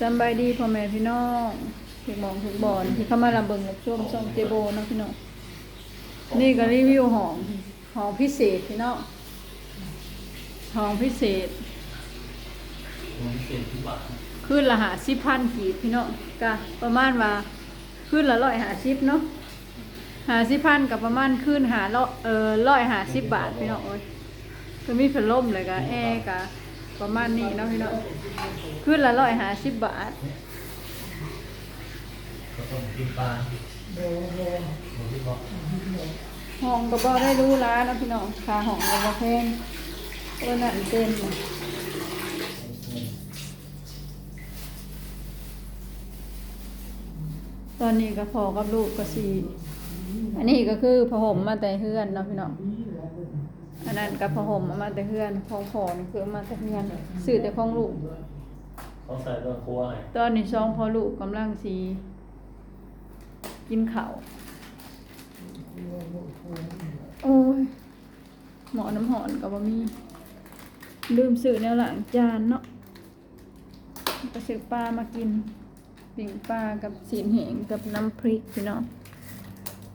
สบายดีพ่อแม่พี่น้องทุกมองทุกบอนที่เข้ามาลำเบิงกับช่วงช่องเจโบนะพี่น้องนี่ก็รีวิวหอมหอมพิเศษพี่น้องหอมพิเศษผมเปลี่ยนที่บานขึ้นละหาสิบพันกีบพี่น้องก็ประมาณว่าขึ้นละร้อยหาสิบเนาะหาสิบพันกับประมาณขึ้นหาร้อยเออร้อยหาสิบบาทพี่น้องโอ้ยก็มีพัดลมเลยก็แอร์ก็ ประมาณนี้เนาะพี่น้องขึ้นละร้อยหาสิบบาทก็ต้องกินปลาผมที่บอกห้องก็บ่ได้รู้ร้านนะพี่น้องคาห้องก็บ่แพงเออนั่นเต็มตอนนี้ก็พอกับลูกก็สี่อันนี้ก็คือผ้าห่มมาแต่เฮือนเนาะพี่น้อง อันนั้นกับผ้าห่มเอามาแต่เฮือนของพอนี่คือเอามาแต่เฮือนซื้อแต่ของลูก เขาใส่ตัวครัวให้ตอนนี้ช่องพอลูกกำลังสีกินข้าวโอ้ยหมอน้ำหอนกับบะมีลืมซื้อแนวหลังจานเนาะก็ซื้อปลามากินปิ่งปลากับสีนเหงกับน้ำพริกพี่น้อง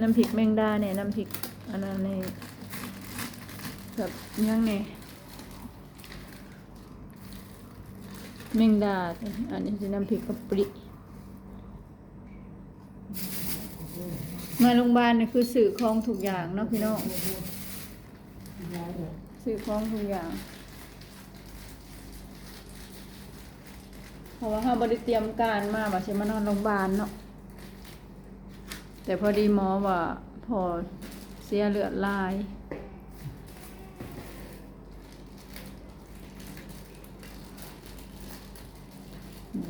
น้ำพริกแมงดาเนี่ยน้ำพริกอันนั้นเนี่ ยกับยังเนี่ยแมงดา อันนี้คือน้ำพริกกะปริมาโรงพยาบาลเนี่ยคือสื่อของทุกอย่างเนาะพี่น้องซื้อของทุกอย่าง เพราะว่าเราบริเตรียมการมาว่าจะมานอนโรงพยาบาลเนาะแต่พอดีหมอว่าพอเสียเลือดลาย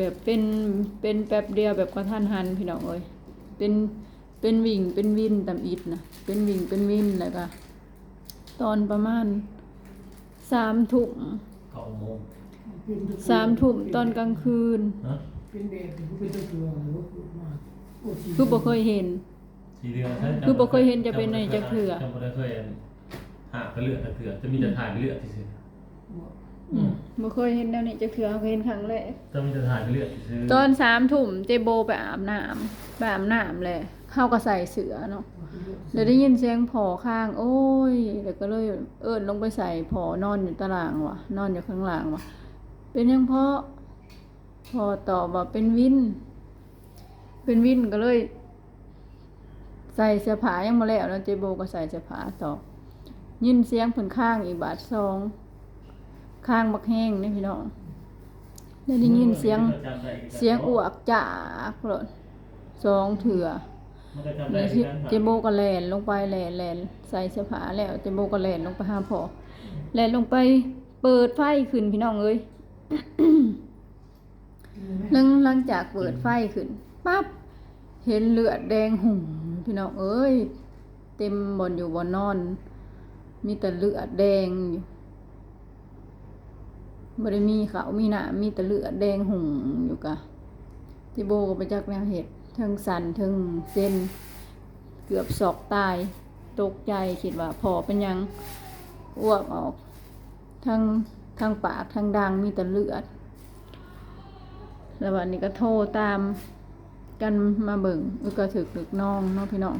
แบบเป็นเป็นแป๊บเดียวแบบกระทันหันพี่น้องเอ้ยเป็นเป็นวิ่งเป็นวินตำอิดนะเป็นวิ่งเป็นวินแล้วก็ตอนประมาณสามทุ่มเก้าโมงสามทุ่มตอนกลางคืนนะเป็นแบบที่เป็นตัวตัวหรือว่าพูดมากโอ้ชีคือบ่เคยเห็น สีเดือนใช่คือบ่เคยเห็นจะเป็นในจักเทื่อจำบ่ได้เคยหากระเลือดจักเถื่อจะมีแต่ถ่ายไปเลือดที่ซื้ออืม บ่เคยเห็นแนวนี้จะเถื่อเขาเห็นครั้งแรกจะมีแต่ถ่ายไปเลือดที่ซื้อตอนสามทุ่มเจโบไปอาบน้ำไปอาบน้ำเลยเข้าก็ใส่เสือเนาะเดี๋ยวได้ยินเสียงผอข้าง โอ้ยเดี๋ยวก็เลยเอิ้นลงไปใส่ผอนอนอยู่ตารางว่ะ นอนอยู่ข้างล่างว่ะ เป็นยังเพราะพอตอบว่าเป็นวิน เป็นวินก็เลย ใส่เสื้อผ้ายังมาแล้วแล้วเจโบก็ใส่เสื้อผ้าต่อยินเสียงผนข้างอีกบาทสอง ข้างบักแห้งนี่พี่น้องได้ได้ยินเสียงเสียงอวกจากเลยสองเถื่อมันก็จำได้แล้วที่เจโบก็แลนลงไปแลนแลนใส่เสื้อผ้าแล้วเจโบก็แลนลงไปหาพอแลนลงไปเปิดไฟขึ้นพี่น้องเอ้ยหลังหลังจากเปิดไฟขึ้นปั๊บเห็นเลือดแดงหุ่มพี่น้องเอ้ย เต็มบนอยู่บนนอน มีแต่เลือดแดงอยู่ บ่ได้มีเขาวมีหน้ามีต่เลือดแดงหุ่มอยู่กะที่โบก็ไปจากแนวเหตุเทิงสันเทิงเส้น เกือบศอกตาย ตกใจคิดว่าพอเป็นยังอ้วกออกทั้งทั้งปากทั้งดังมีต่เลือด แล้ววันนี้ก็โทรตามกันมาเบิ่งออก็ถึกดึกน้องเนาะพี่น้อง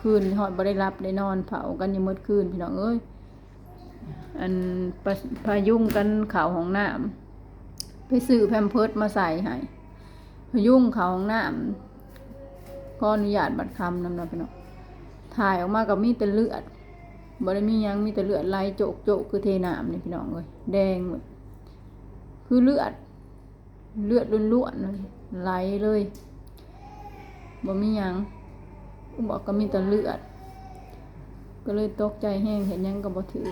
คืนหอดบ่ได้รับได้นอนเผากันยังมืดคืนพี่น้องเอ้ย อันพายุ่งกันข่าวของน้ำไปซื้อแพมเพิร์ดมาใส่ให้พายุ่งข่าวของน้ำขออนุญาตบัตรคำนำนาะพี่น้องถ่ายออกมากับมีแต่เลือดบ่ไมียังมีแต่เลือดไหลโจกโจกคือเทน้ำนี่พี่น้องเอ้ยแดงหมดคือเลือด เลือดล้วนๆเลยไหลเลยบ่มียังบอกก็มีแต่เลือด ก็เลยตกใจแห้งเห็นยังก็บ่ถือ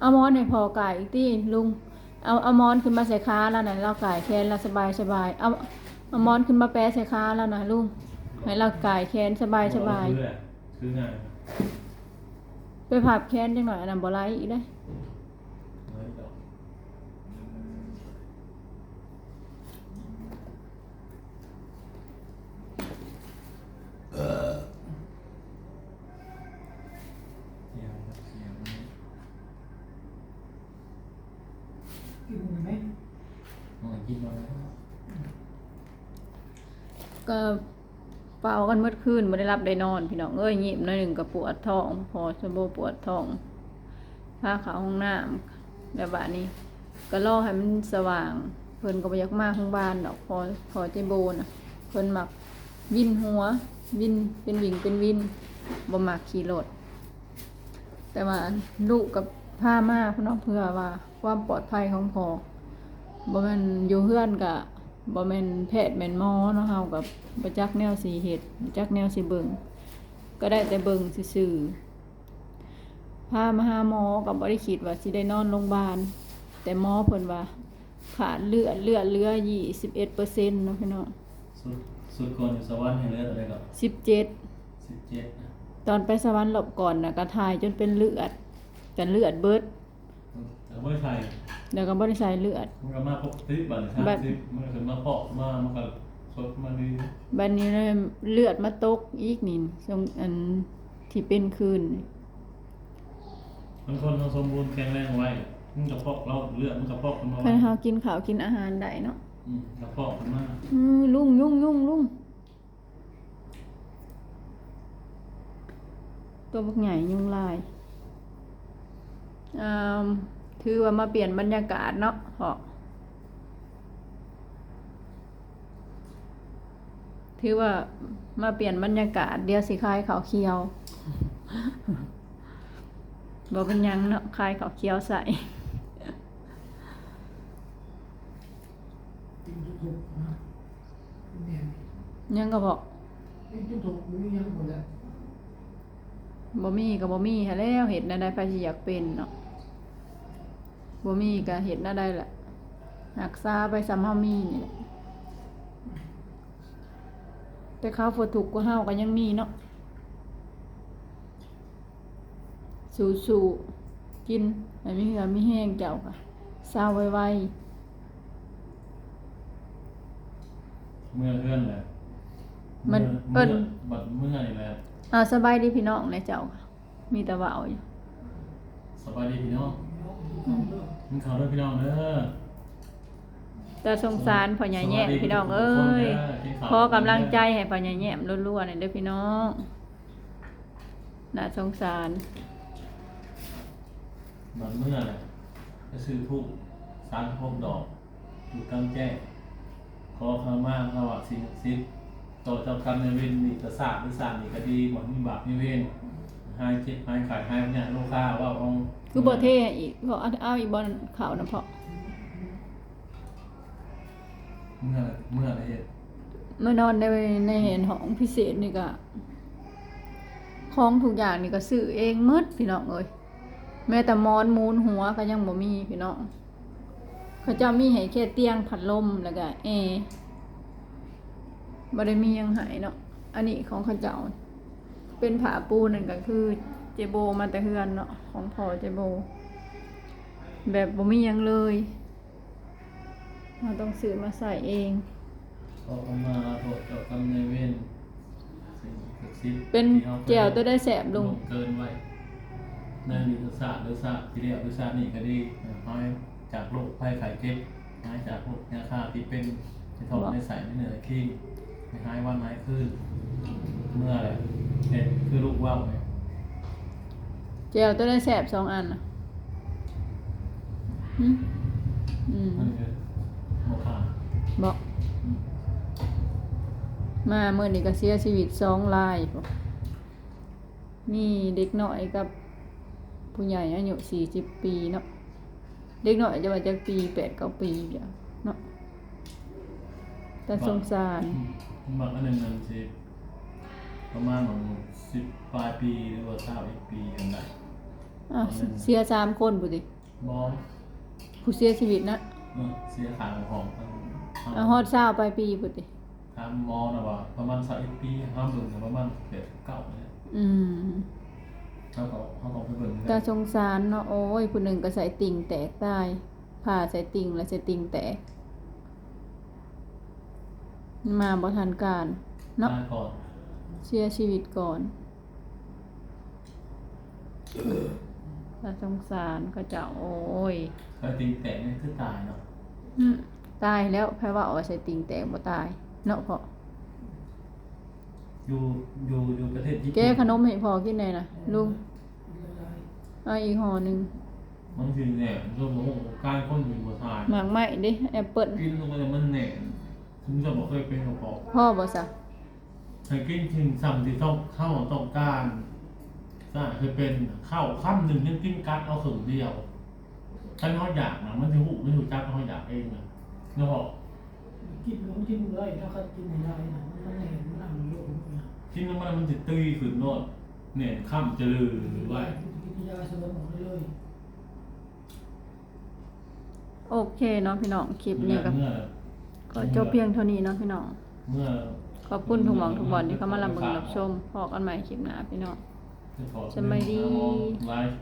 เอามอนให้พอกายอีกทีลุง เอาเอามอนขึ้นมาใส่ขาแล้วนะเรากายแขนเราสบายสบายเอาเอามอนขึ้นมาแปะใส่ขาแล้วนะลุงให้เรากายแขนสบายสบายเลือดซื้องานไปผับแขนจังหน่อยอันนั้นบ่ไหลอีกได้อ กินไหม กินมาแล้ว ก็เป่ากันเมื่อคืนไม่ได้รับได้นอน พี่น้องเอ้ยหยิบหน่อยหนึ่งก็ปวดท้อง พอสมบูปวดท้องพาขาห้องน้ำแบบนี้ ก็รอให้มันสว่าง เพิ่นก็บ่อยากมาห้องบ้านดอกพอพอเจโบนะเพิ่นมักวินหัว วินเป็นวิ่งเป็นวินบ่มักขี่รถแต่ว่าลูกกับพามาเพิ่นเอาเพื่อว่าความปลอดภัยของพอบ่ม่นอยู่เฮือนก็บ่ แม่นแพทย์แม่นหมอเนาะเฮากับบ่จักแนวสิเฮ็ดบ่จักแนวสิเบิ่งก็ได้แต่เบิ่งซื่อๆพามาหาหมอก็บ่ได้คิดว่าสิได้นอนโรงพยาบาลแต่หมอเพิ่นว่าขาดเลือดเลือดเหลือ21%เนาะพี่น้องสุดสุดก่อนอยู่สวรรค์ให้เลือดอะไรก็17สิบเจ็ดนะตอนไปสวรรค์หลบก่อนน่ะก็ถ่ายจนเป็นเลือดกันเลือดเบิดแต่ไม่ใช่ แล้วก็บ่ได้ใส่เลือด มันก็มาพกทิพย์บัตรห้าบัดสิบมันก็ขึ้นมาเพาะมามันก็สดมาดีบัดนี้เลยเลือดมาตกอีกนี่ทรงอันที่เป็นคืนนี่บางคนเขาสมบูรณ์แข็งแรงไว้มันกระเพาะเราเลือดมันกระเพาะขึ้นมาเพิ่นเฮากินข้าวกินอาหารได้เนาะอืมกระเพาะขึ้นมาอือลุงยุ่งยุ่งลุงตัวบักใหญ่ยุงลายอ่า ถือว่ามาเปลี่ยนบรรยากาศเนาะเหาะถือว่ามาเปลี่ยนบรรยากาศ เดี๋ยวสิคายเขาเขียวบ่เป็นยังเนาะคายเขาเขียวใส่ยังก็บอกกินทุกๆมียังหมดแล้วบ่มีก็บ่มีหั้นแล้วเห็ดนาได้ไผสิอยากเป็นเนาะ บ่มีก็เห็ดนาได้แหละรักษาไปสำเฮามีนี่แหละแต่เขาฝนถูกข์กว่าเฮาก็ยังมีเนาะสู้ๆกินให้มีเหือมีแห้งเจ้าค่ะเศร้าไวเมื่อเพื่อนแหละมันเมื่อเอิ้นบัดเมื่อนี่แหละๆอ่าสบายดีพี่น้องเลยเจ้าค่ะมีแต่ว่าเอาอยู่สบายดีพี่น้องอื มกินข้าวด้วยพี่น้องเด้อแต่สงสารพ่อใหญ่แย้มพี่น้องเอ้ยขอกำลังใจให้พ่อใหญ่แย้มรัวๆหน่อยเด้อพี่น้องน่าสงสารบัดเมื่อแหละจะซื้อทูบสามพบดอกอยู่กลางแจ้งขอขมาพระวักสิ่งศักดิ์สิทธิ์ต่อเจ้ากรรมในายเวรนี่กระสาบหรือสามนี่ก็ดีหมดมีบาปมีเวร หายเจ็บหายขายหายเนี่ยโลคาว่าเอาคือบ่เท่ให้อีกเพราะเอาเอาอีกบ่ข่าวนะเพาะเมื่อเมื่ออะไรเฮ็ดเมื่อนอนในในเห็นห้องพิเศษนี่ก็ของทุกอย่างนี่ก็ซื้อเองหมดพี่น้องเอ้ยแม้แต่หมอนมูนหัวก็ยังบ่มีพี่น้องเขาเจ้ามีให้แค่เตียงพัดลมแล้วก็แอร์บ่ได้มีหยังให้เนาะอันนี้ของเขาเจ้า เป็นผาปูนั่นก็คือเจโบมาแต่เฮือนเนาะของพ่อเจโบ แบบบ่มีหยังเลยเราต้องซื้อมาใส่เองขอขมาโทษเจ้ากรรมในายเวรสิ่งศักดิ์สิทธิ์เป็นที่ราคยแจวตัวได้แสบลุงเกินไว้ในนิสสะหรือสะที่เรียกหรือสะนี่ก็ดีหายจากโรคภัยไข้เจ็บหายจากโรคยาฆ่าที่เป็นที่ทอดในใส่ในเหนือขี้ไม่หายวันหายคืนเมื่อไหร เห็นคือลูกว่าวไงแจวตัวได้แสบสองอันน่ะหึอืมมันคือโมฆะบอกมาเมื่อนี้ก็เสียชีวิตสองรายพวกมีเด็กน้อยกับผู้ใหญ่อายุสี่สิบปีเนาะเด็กน้อยจะมาจากปีแปดเก้าปีเดียวเนาะแต่สงสาร บางอันหนึ่งมันสิ ประมาณของสิบปลายปีหรือว่าเก้าอีกปีอันใดอะเสียสามคนผู้ดิบอมผู้เสียชีวิตนะเออเสียขาของของทั้งอะฮอดเศร้าไปลายปีผู้ดิทำมอนะว่าประมาณสักอีกปีห้าหมื่นประมาณเจ็ดเก้าเนี่ยอืมเขาก็เขาก็ไปเบิ่งตาสงสารเนาะโอ้ยผู้หนึ่งก็ใส่ติ่งแตกตายผ่าใส่ติ่งแล้วใส่ติ่งแตก มาบ่ทันการเนาะตายก่อน เสียชีวิตก่อนตาสงสารก็จะโอ้ยเคยติงแตกนี่คือตายเนาะอืมตายแล้วแพ้ว่าเอาใส่ติ่งแตกบ่ตาย เนาะเพาะอยู่อยู่อยู่ประเทศญี่ปุ่นแก้ขนมให้พอกินได้นะลุงละลายเอาอีกห่อหนึงบางทีเนี่ยช่วงโมโหการคนอยู่บนทานหมากไหม้ดิแอปเปิ้ลกินลงไปแล้วมันแหน่ถึงจะบอกเคยเป็นกระเพาะพ่อบ่ซะ ให้กินถึงสั่งที่ต้องเข้าต้องการถ้าเคยเป็นข้าวค่ำหนึ่งยังกินกัดเอาขึงเดียวถ้าเขาอยากนะมันจะหูไม่หูจักเขาอยากเองนะเนาะกินมันกินได้ถ้าเขากินไม่ได้นะมันแหน่มันอังโลกเนี่ยกินแล้วมันมันจะตุ้ยขึ้นโน่นเนี่ยค่ำจะลือหรือว่ากินยาสลบหมดเลยโอเคเนาะพี่น้องคลิปนี้ก็เมื่อก็จบเพียงเท่านี้เนาะพี่น้องเมื่อ ขอบคุณทุกหมองทุกบอลที่เข้ามารับเบิ่งรับชมพอกันใหม่คลิปหน้าพี่น้อง สบายดีไลฟ์